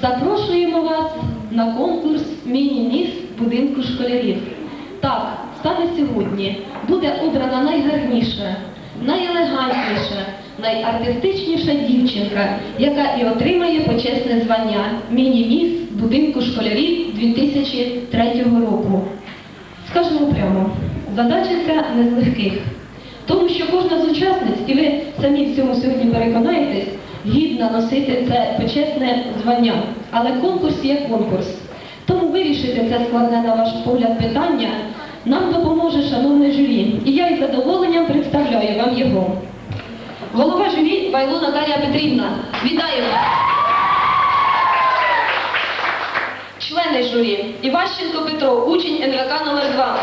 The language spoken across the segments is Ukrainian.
Запрошуємо вас на конкурс Міні-міс будинку школярів. Так, саме сьогодні буде обрана найгарніша, найелегантніша, найартистичніша дівчинка, яка і отримає почесне звання Міні-міс будинку школярів 2003 року. Скажемо прямо, задача ця не з легких. Тому що кожна з учасниць, і ви самі в цьому сьогодні переконаєтесь, гідна носити це почесне звання. Але конкурс є конкурс. Тому вирішити це складне, на ваш погляд, питання нам допоможе шановне журі. І я із задоволенням представляю вам його. Голова журі Вайло Наталія Петрівна. Вітаємо! Члени журі Іващенко Петро, учень НВК номер 2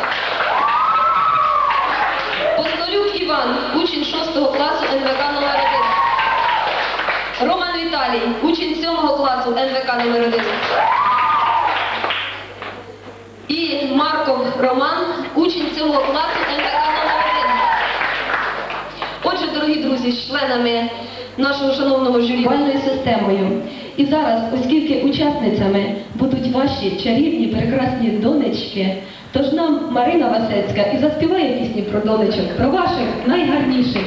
Постолюк Іван, учень 6 класу НВК номер 1 Роман Віталій, учень 7 класу НВК номер 1 І Марков Роман, учень 7 класу НВК номер 1 Отже, дорогі друзі, з членами нашого шановного журі бальною системою. І зараз, оскільки учасницями будуть ваші чарівні, прекрасні донечки, тож нам Марина Васецька і заспіває пісні про донечок, про ваших найгарніших.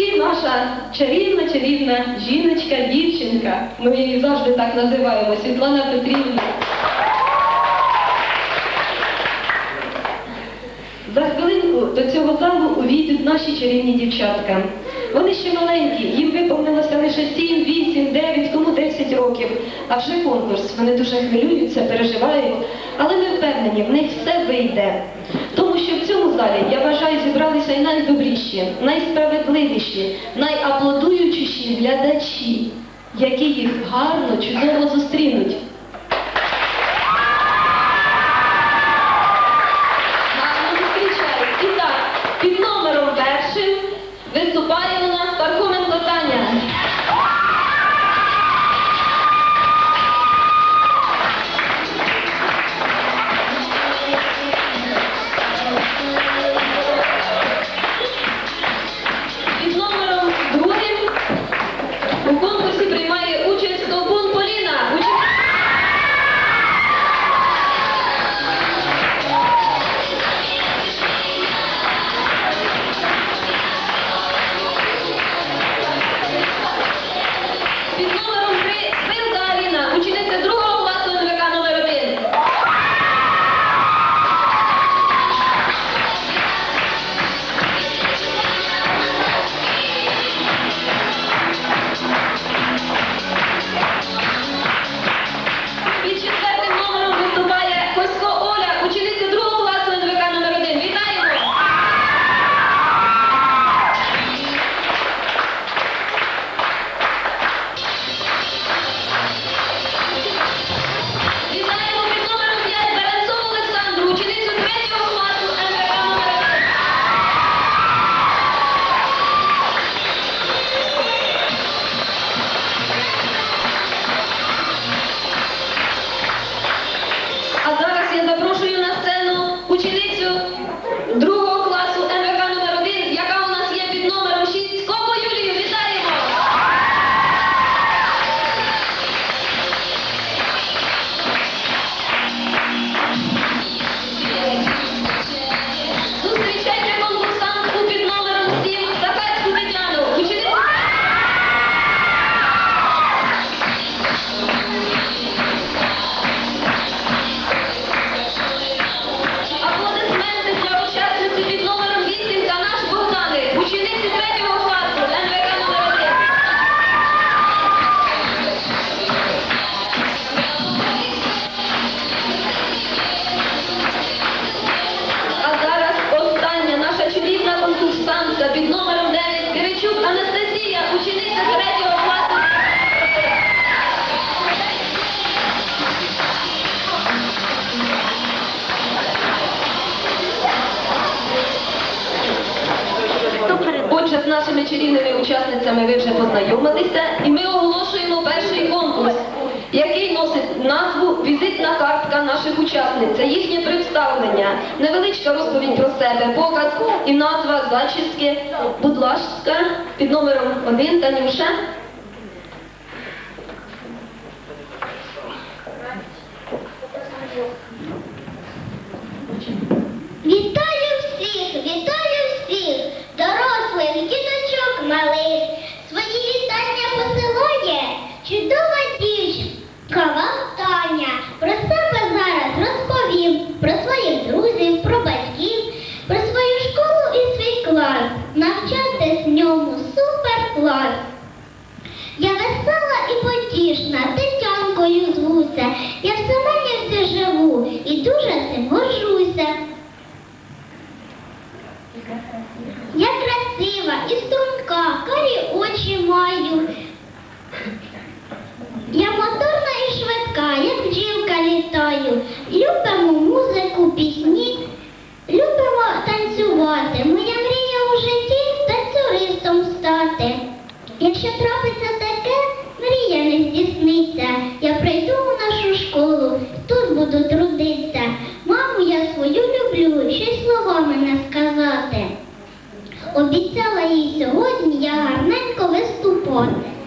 І наша чарівна, чарівна жіночка, дівчинка. Ми її завжди так називаємо, Світлана Петрівна. За хвилинку до цього залу увійдуть наші чарівні дівчатка. Вони ще маленькі, їм виповнилося лише 7, 8, 9, кому 10 років. А вже конкурс. Вони дуже хвилюються, переживають, але ми впевнені, в них все вийде. Залі, я вважаю, зібралися і найдобріші, найсправедливіші, найаплодуючіші глядачі, які їх гарно, чудово зустрінуть. Ви познайомилися, і ми оголошуємо перший конкурс, який носить назву Візитна картка наших учасниць. Це їхнє представлення, невеличка розповідь про себе, показ і назва зачіски. Будь ласка, під номером один Танюша. Вітаю всіх, вітаю всіх, дорослих, діточок малих. Свої вітання посилає чудова дівчинка вам Таня. Про себе зараз розповім, про своїх друзів, про батьків, про свою школу і свій клас. Навчатись в ньому супер клас. Я весела і потішна, Тетянкою звуся. Я в Семенівці живу і дуже цим горжуся. Я красива і струнка, карі очі маю. Я моторна і швидка, як бджілка літаю. Любимо музику, пісні, любимо танцювати. Моя мрія у житті танцюристом стати. Якщо трапиться таке, мрія не здійсниться. Я прийду у нашу школу, тут буду трудитися. Маму я свою люблю, щось словами не сказати. Обіцяла їй сьогодні я гарненько виступати.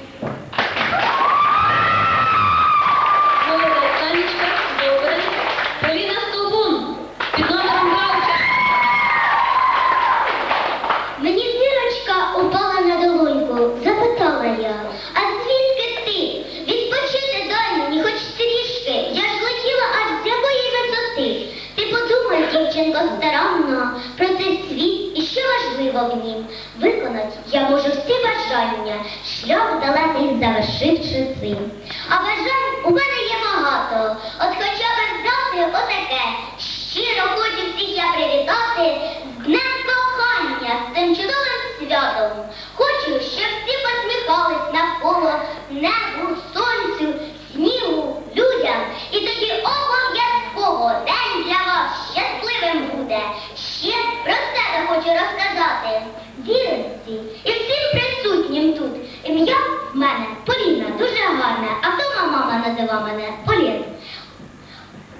Подумай, старанно цей світ і що важливо в нім. Виконати я можу всі бажання, шлях далекий завершивши цим. А бажань у мене є багато, от хоча б знати отаке. Щиро хочу всіх я привітати з Днем кохання, з цим чудовим святом. Хочу, щоб всі посміхались навколо небу, сонцю, снігу, людям. І назива мене Полін.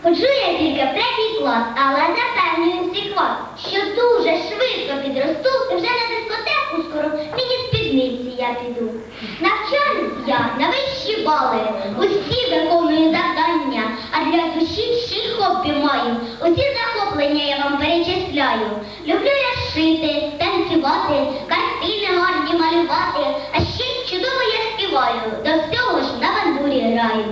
Ходжу я тільки в третій клас, але запевнюю всіх вас, що дуже швидко підросту і вже на дискотеку скоро мені спідниці я піду. Навчаюсь я на вищі бали, усі виконую завдання, а для душі ще й хобі маю. Усі захоплення я вам перечисляю. Люблю я шити, танцювати, картини гарні малювати, а ще чудово я співаю, до всього ж на бандурі граю.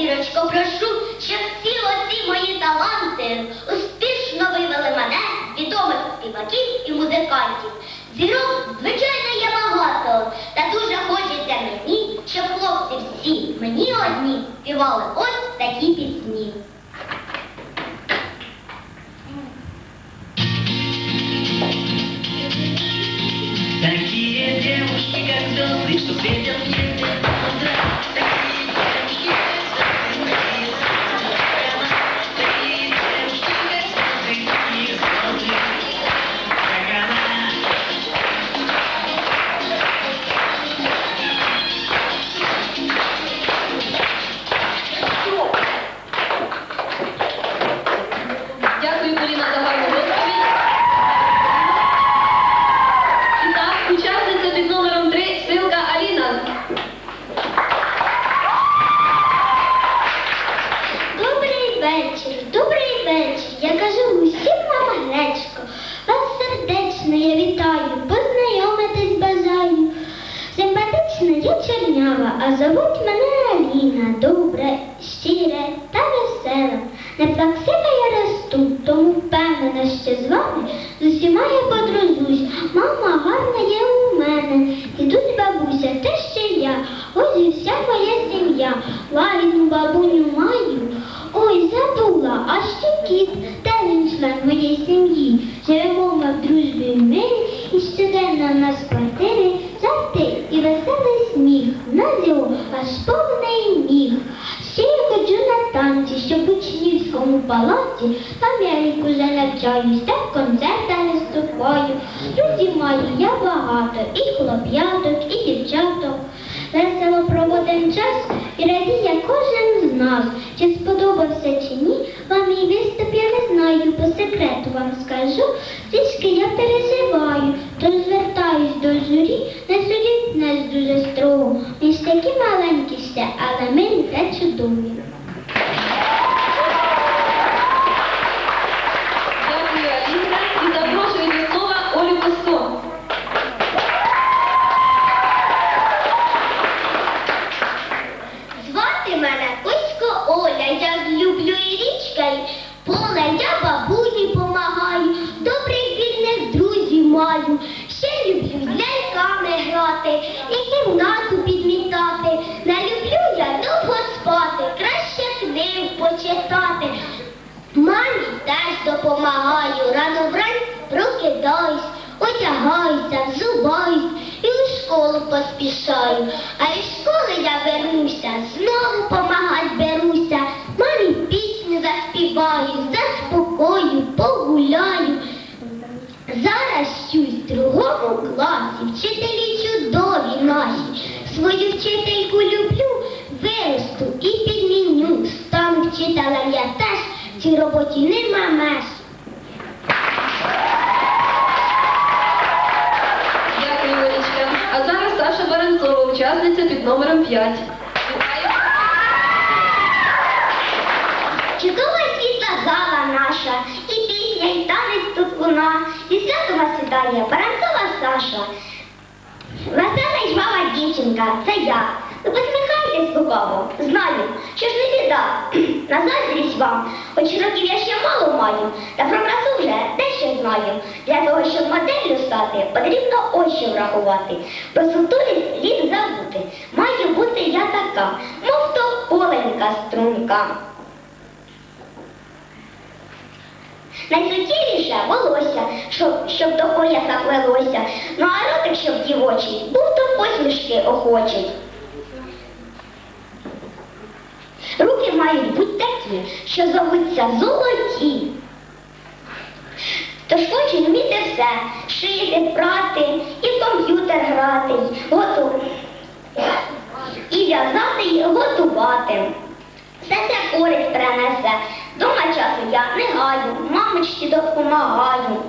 Тебе я, зірочко, прошу, щоб всі оці мої таланти успішно вивели мене, відомих співаків і музикантів. Зірок, звичайно, є багато, та дуже хочеться мені, щоб хлопці всі мені одні співали ось такі пісні. Такие девушки, как звезды, что светят в а зовуть мене Аліна. Добре, щире та весела. Не плаксива я росту, тому впевнена, що з вами з усіма я подружусь. Мама гарна є у мене, дідусь бабуся, те ще я. Ось і вся моя сім'я. Лагідну бабуню маю. Ой, забула, а ще кіт, та він член моєї сім'ї. Живемо ми в дружбі в мирі, і щоденно нас гімназію аж повний міг. Ще я ходжу на танці, що в учнівському палаці Америку вже навчаюсь, та в концертах виступаю. Друзів маю я багато, і хлоп'яток, і дівчаток. Весело проводим час і радіє кожен з нас. Чи сподобався чи ні, вам мій виступ я не знаю, по секрету вам скажу. Трішки я переживаю, тож звертаюсь але ми не те. Книг почитати. Мамі теж допомагаю, рано вранці прокидаюсь, одягаюся, зубаюсь і в школу поспішаю. А із школи я вернуся, знову помагать беруся. Цій роботі нема меж. Дякую, Олечка. А зараз Саша Баранцова, учасниця під номером 5. Чудова світла зала наша, і пісня, і танець тут луна, і свято вас вітає Баранцова Саша. Весела й жвава дівчинка, це я. Посміхаєтесь лукаво, знаю, що ж не біда. На заздрість вам, хоч років я ще мало маю, та про красу вже дещо знаю. Для того, щоб моделлю стати, потрібно що врахувати. Про сутулість слід забути. Маю бути я така, мов то поленька струнка. Найсуттєвіше волосся, щоб, щоб до пояса плелося, ну а ротик, щоб дівочий, був до посмішки охочий. Руки мають бути такі, що зовуться золоті. Тож хочу вміти все, шити, прати, і в комп'ютер грати, готу... і в'язати, і готувати. Все це користь принесе. Дома часу я не гаю, мамочці допомагаю.